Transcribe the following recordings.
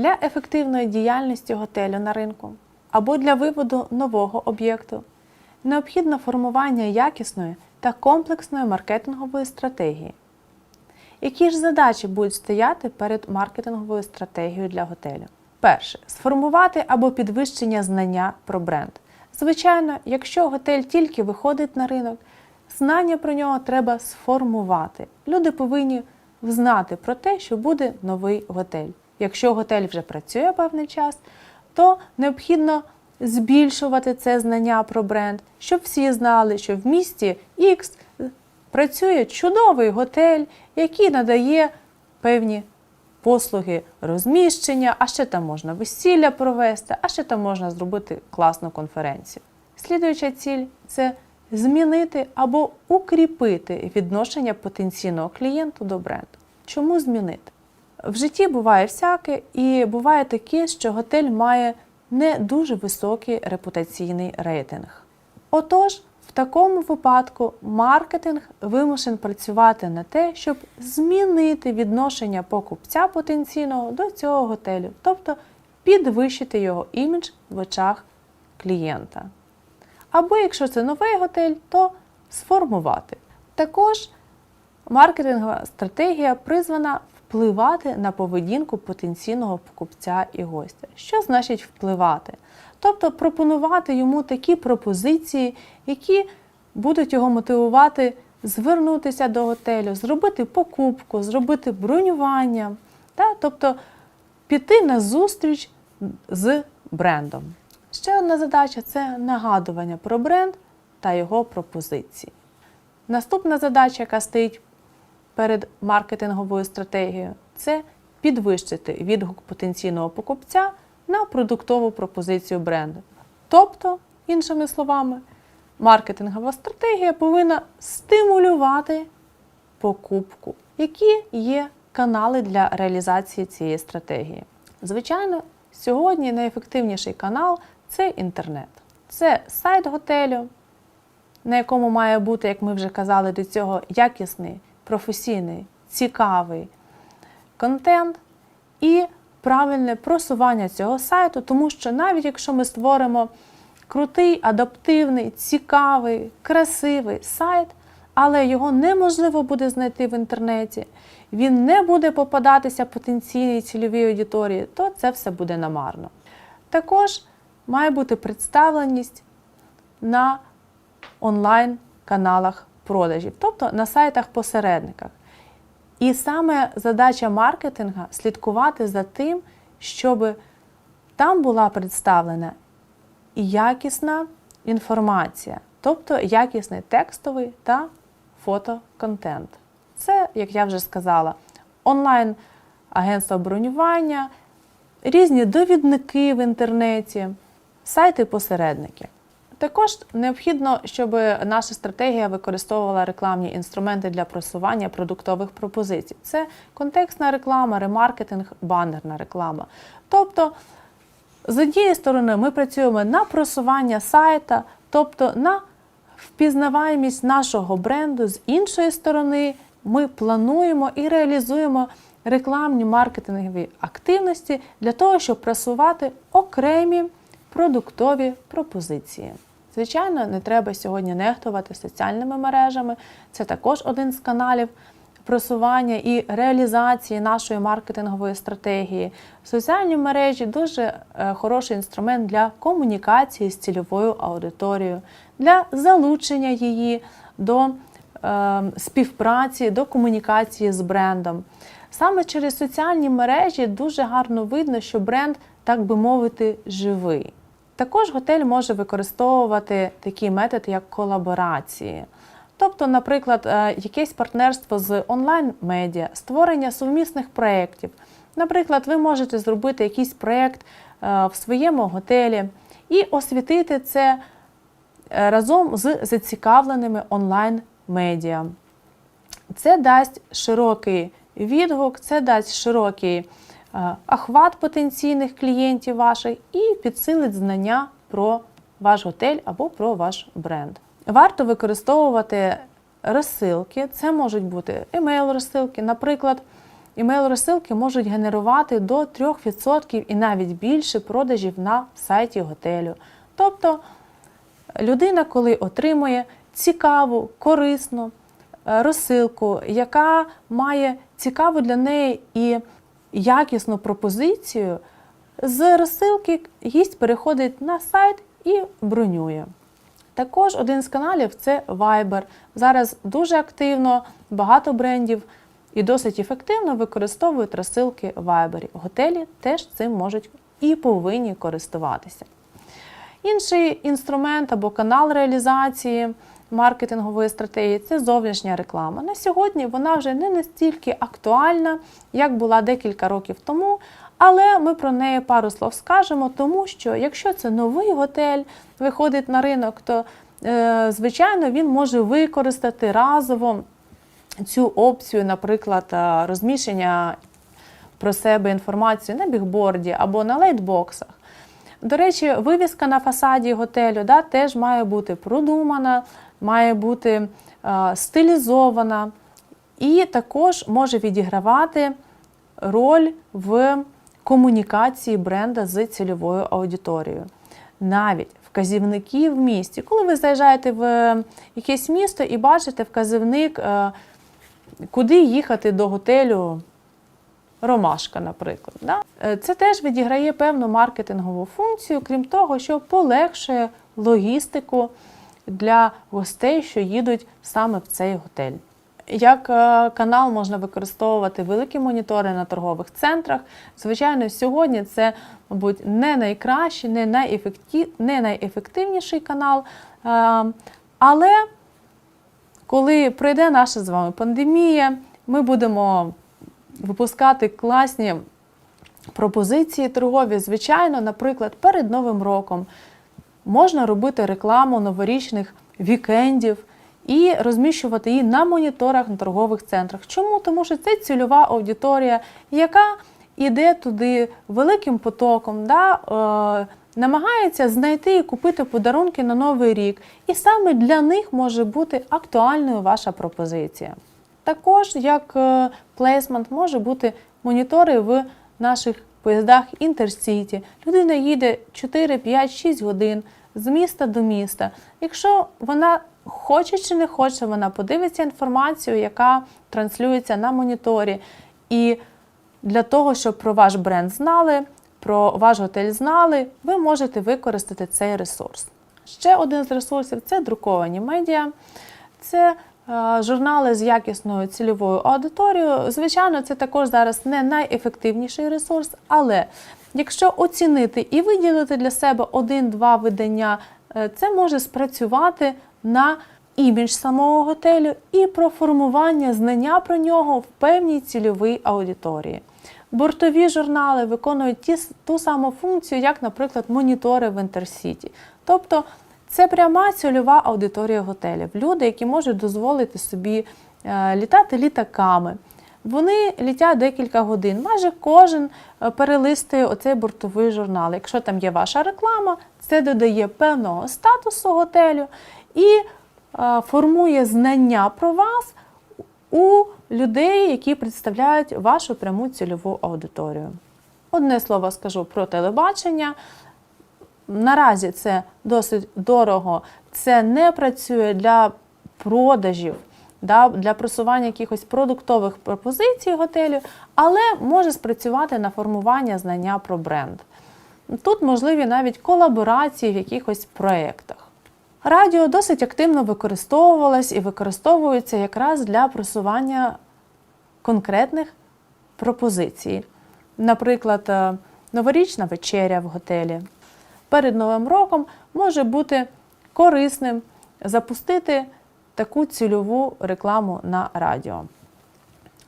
Для ефективної діяльності готелю на ринку або для виводу нового об'єкту необхідно формування якісної та комплексної маркетингової стратегії. Які ж задачі будуть стояти перед маркетинговою стратегією для готелю? Перше сформувати або підвищення знання про бренд. Звичайно, якщо готель тільки виходить на ринок, знання про нього треба сформувати. Люди повинні знати про те, що буде новий готель. Якщо готель вже працює певний час, то необхідно збільшувати це знання про бренд, щоб всі знали, що в місті X працює чудовий готель, який надає певні послуги розміщення, а ще там можна весілля провести, а ще там можна зробити класну конференцію. Слідуюча ціль це змінити або укріпити відношення потенційного клієнту до бренду. Чому змінити? В житті буває всяке, і буває таке, що готель має не дуже високий репутаційний рейтинг. Отож, в такому випадку маркетинг вимушен працювати на те, щоб змінити відношення покупця потенційного до цього готелю, тобто підвищити його імідж в очах клієнта. Або якщо це новий готель, то сформувати. Також маркетингова стратегія призвана впливати на поведінку потенційного покупця і гостя. Що значить впливати? Тобто пропонувати йому такі пропозиції, які будуть його мотивувати звернутися до готелю, зробити покупку, зробити бронювання, та? тобто піти на зустріч з брендом. Ще одна задача це нагадування про бренд та його пропозиції. Наступна задача, яка стоїть перед маркетинговою стратегією, це підвищити відгук потенційного покупця на продуктову пропозицію бренду. Тобто, іншими словами, маркетингова стратегія повинна стимулювати покупку. Які є канали для реалізації цієї стратегії? Звичайно, сьогодні найефективніший канал це інтернет. Це сайт готелю, на якому має бути, як ми вже казали до цього, якісний, професійний, цікавий контент і правильне просування цього сайту, тому що навіть якщо ми створимо крутий, адаптивний, цікавий, красивий сайт, але його неможливо буде знайти в інтернеті, він не буде попадатися потенційній цільовій аудиторії, то це все буде намарно. Також має бути представленість на онлайн-каналах продажів, тобто на сайтах-посередниках. І саме задача маркетинга слідкувати за тим, щоб там була представлена якісна інформація, тобто якісний текстовий та фотоконтент. Це, як я вже сказала, онлайн-агентство бронювання, різні довідники в інтернеті, сайти-посередники. Також необхідно, щоб наша стратегія використовувала рекламні інструменти для просування продуктових пропозицій. Це контекстна реклама, ремаркетинг, банерна реклама. Тобто, з однієї сторони, ми працюємо на просування сайта, тобто на впізнаваємість нашого бренду, з іншої сторони, ми плануємо і реалізуємо рекламні маркетингові активності для того, щоб просувати окремі продуктові пропозиції. Звичайно, не треба сьогодні нехтувати соціальними мережами. Це також один з каналів просування і реалізації нашої маркетингової стратегії. Соціальні мережі дуже е, хороший інструмент для комунікації з цільовою аудиторією, для залучення її до е, співпраці, до комунікації з брендом. Саме через соціальні мережі дуже гарно видно, що бренд, так би мовити, живий. Також готель може використовувати такий метод, як колаборації. Тобто, наприклад, е, якесь партнерство з онлайн-медіа, створення сумісних проєктів, Наприклад, ви можете зробити якийсь проєкт е, в своєму готелі і освітити це е, разом з зацікавленими онлайн-медіа. Це дасть широкий відгук, це дасть широкий охват потенційних клієнтів ваших і підсилить знання про ваш готель або про ваш бренд. Варто використовувати розсилки. Це можуть бути емейл-розсилки. Наприклад, емейл-розсилки можуть генерувати до 3% і навіть більше продажів на сайті готелю. Тобто людина, коли отримує цікаву, корисну е, розсилку, яка має цікаву для неї і якісну пропозицію, з розсилки гість переходить на сайт і бронює. Також один з каналів це Viber. Зараз дуже активно багато брендів і досить ефективно використовують розсилки Viber. Готелі теж цим можуть і повинні користуватися. Інший інструмент або канал реалізації маркетингової стратегії це зовнішня реклама. На сьогодні вона вже не настільки актуальна, як була декілька років тому. Але ми про неї пару слов скажемо, тому що якщо це новий готель виходить на ринок, то е, звичайно він може використати разово цю опцію, наприклад, е, розміщення про себе інформацію на бігборді або на лейтбоксах. До речі, вивіска на фасаді готелю да, теж має бути продумана, має бути е, стилізована і також може відігравати роль в комунікації бренда з цільовою аудиторією. Навіть вказівники в місті. Коли ви заїжджаєте в якесь місто і бачите вказівник, е, куди їхати до готелю Ромашка, наприклад. Да? Е, Це теж відіграє певну маркетингову функцію, крім того, що полегшує логістику для гостей, що їдуть саме в цей готель. Як е, канал можна використовувати великі монітори на торгових центрах. Звичайно, сьогодні це, мабуть, не найкращий, не, найефектив... не найефективніший канал. Е, Але коли пройде наша з вами пандемія, ми будемо випускати класні пропозиції торгові. Звичайно, наприклад, перед Новим роком можна робити рекламу новорічних вікендів і розміщувати її на моніторах на торгових центрах. Чому? Тому що це цільова аудиторія, яка йде туди великим потоком, да, е, намагається знайти і купити подарунки на Новий рік. І саме для них може бути актуальною ваша пропозиція. Також як плейсмент може бути монітори в наших поїздах Інтерсіті. Людина їде 4, 5, 6 годин з міста до міста. Якщо вона хоче чи не хоче, вона подивиться інформацію, яка транслюється на моніторі. І для того, щоб про ваш бренд знали, про ваш готель знали, ви можете використати цей ресурс. Ще один з ресурсів це друковані медіа. Це журнали з якісною цільовою аудиторією. Звичайно, це також зараз не найефективніший ресурс, але якщо оцінити і виділити для себе один-два видання, е, це може спрацювати на імідж самого готелю і про формування знання про нього в певній цільовій аудиторії. Бортові журнали виконують ті, ту саму функцію, як, наприклад, монітори в Інтерсіті. Тобто це пряма цільова аудиторія готелів. Люди, які можуть дозволити собі е, літати літаками. Вони літять декілька годин. Майже кожен е, перелистує оцей бортовий журнал. Якщо там є ваша реклама, це додає певного статусу готелю і е, формує знання про вас у людей, які представляють вашу пряму цільову аудиторію. Одне слово скажу про телебачення. Наразі це досить дорого, це не працює для продажів, да, для просування якихось продуктових пропозицій готелю, але може спрацювати на формування знання про бренд. Тут можливі навіть колаборації в якихось проєктах. Радіо досить активно використовувалось і використовується якраз для просування конкретних пропозицій. Наприклад, е, новорічна вечеря в готелі. Перед Новим роком може бути корисним запустити таку цільову рекламу на радіо.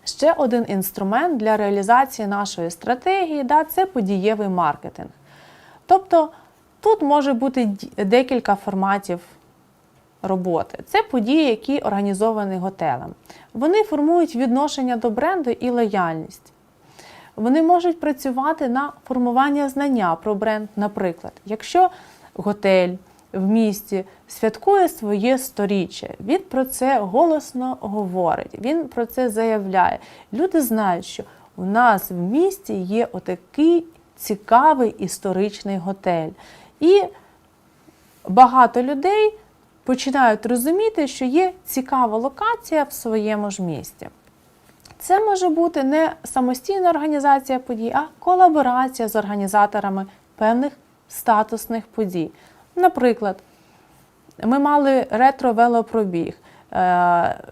Ще один інструмент для реалізації нашої стратегії да, це подієвий маркетинг. Тобто тут може бути декілька форматів роботи. Це події, які організовані готелем. Вони формують відношення до бренду і лояльність. Вони можуть працювати на формування знання про бренд. Наприклад, якщо готель в місті святкує своє сторіччя, він про це голосно говорить, він про це заявляє. Люди знають, що у нас в місті є отакий цікавий історичний готель. І багато людей починають розуміти, що є цікава локація в своєму ж місті. Це може бути не самостійна організація подій, а колаборація з організаторами певних статусних подій. Наприклад, ми мали ретро-велопробіг, е,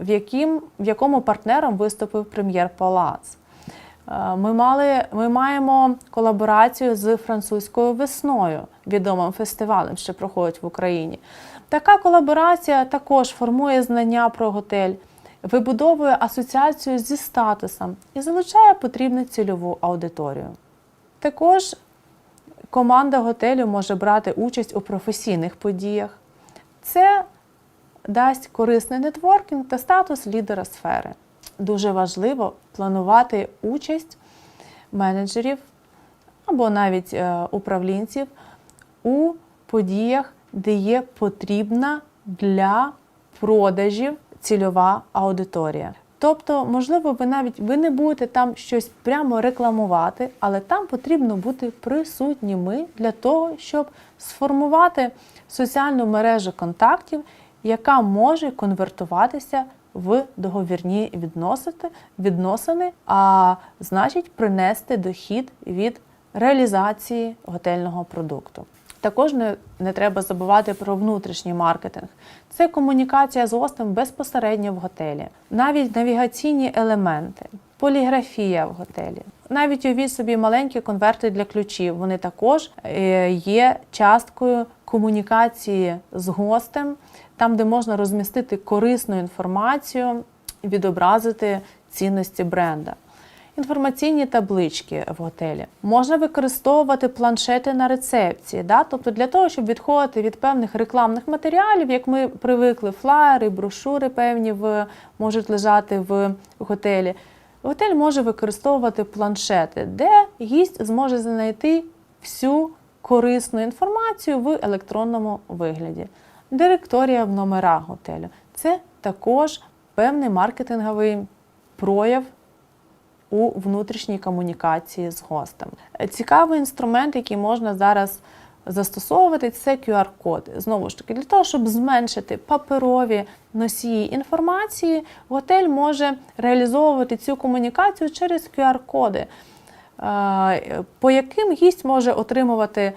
в, яким, в якому партнером виступив прем'єр Палац. Е, Ми, мали, ми маємо колаборацію з французькою весною, відомим фестивалем, що проходить в Україні. Така колаборація також формує знання про готель, вибудовує асоціацію зі статусом і залучає потрібну цільову аудиторію. Також команда готелю може брати участь у професійних подіях. Це дасть корисний нетворкінг та статус лідера сфери. Дуже важливо планувати участь менеджерів або навіть е, управлінців у подіях, де є потрібна для продажів цільова аудиторія. Тобто, можливо, ви навіть ви не будете там щось прямо рекламувати, але там потрібно бути присутніми для того, щоб сформувати соціальну мережу контактів, яка може конвертуватися в договірні відносини, а значить принести дохід від реалізації готельного продукту. Також не, не треба забувати про внутрішній маркетинг. Це комунікація з гостем безпосередньо в готелі, навіть навігаційні елементи, поліграфія в готелі. Навіть уявіть собі маленькі конверти для ключів. Вони також е, є часткою комунікації з гостем, там, де можна розмістити корисну інформацію, відобразити цінності бренда. Інформаційні таблички в готелі. Можна використовувати планшети на рецепції, да? тобто для того, щоб відходити від певних рекламних матеріалів, як ми привикли, флаєри, брошури певні в, можуть лежати в готелі. Готель може використовувати планшети, де гість зможе знайти всю корисну інформацію в електронному вигляді. Директорія в номерах готелю. Це також певний маркетинговий прояв у внутрішній комунікації з гостем. Цікавий інструмент, який можна зараз застосовувати, це QR-коди. Знову ж таки, для того, щоб зменшити паперові носії інформації, готель може реалізовувати цю комунікацію через QR-коди, е, по яким гість може отримувати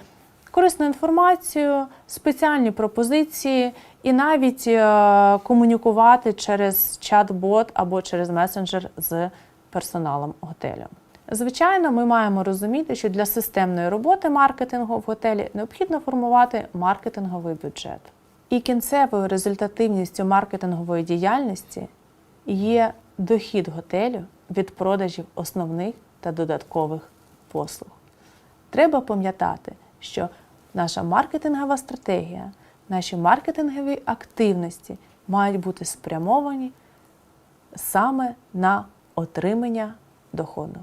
корисну інформацію, спеціальні пропозиції і навіть е, комунікувати через чат-бот або через месенджер з персоналом готелю. Звичайно, ми маємо розуміти, що для системної роботи маркетингу в готелі необхідно формувати маркетинговий бюджет. І кінцевою результативністю маркетингової діяльності є дохід готелю від продажів основних та додаткових послуг. Треба пам'ятати, що наша маркетингова стратегія, наші маркетингові активності мають бути спрямовані саме на отримання доходу.